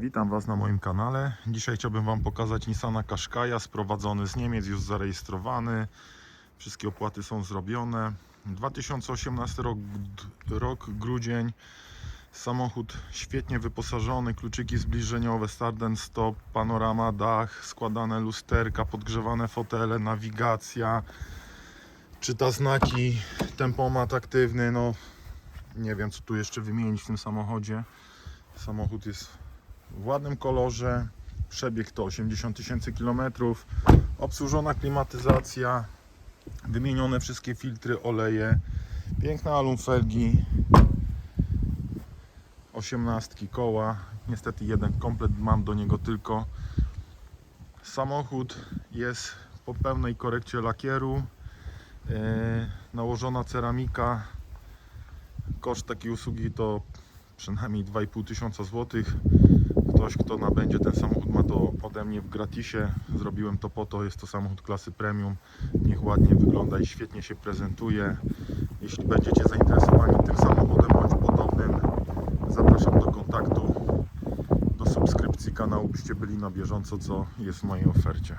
Witam Was na moim kanale. Dzisiaj chciałbym Wam pokazać Nissana Qashqai'a sprowadzony z Niemiec, już zarejestrowany. Wszystkie opłaty są zrobione. 2018 rok, rok grudzień. Samochód świetnie wyposażony, kluczyki zbliżeniowe, start and stop, panorama, dach, składane lusterka, podgrzewane fotele, nawigacja, czyta znaki, tempomat aktywny, no nie wiem co tu jeszcze wymienić w tym samochodzie. Samochód jest w ładnym kolorze, przebieg to 80 tysięcy kilometrów, obsłużona klimatyzacja, wymienione wszystkie filtry, oleje, piękne alumfelgi, 18 koła, niestety jeden komplet mam do niego tylko. Samochód jest po pełnej korekcie lakieru, yy, nałożona ceramika, koszt takiej usługi to przynajmniej 2,5 tysiąca złotych. Ktoś, kto nabędzie ten samochód, ma to ode mnie w gratisie. Zrobiłem to po to, jest to samochód klasy premium. Niech ładnie wygląda i świetnie się prezentuje. Jeśli będziecie zainteresowani tym samochodem bądź podobnym, zapraszam do kontaktu, do subskrypcji kanału, byście byli na bieżąco, co jest w mojej ofercie.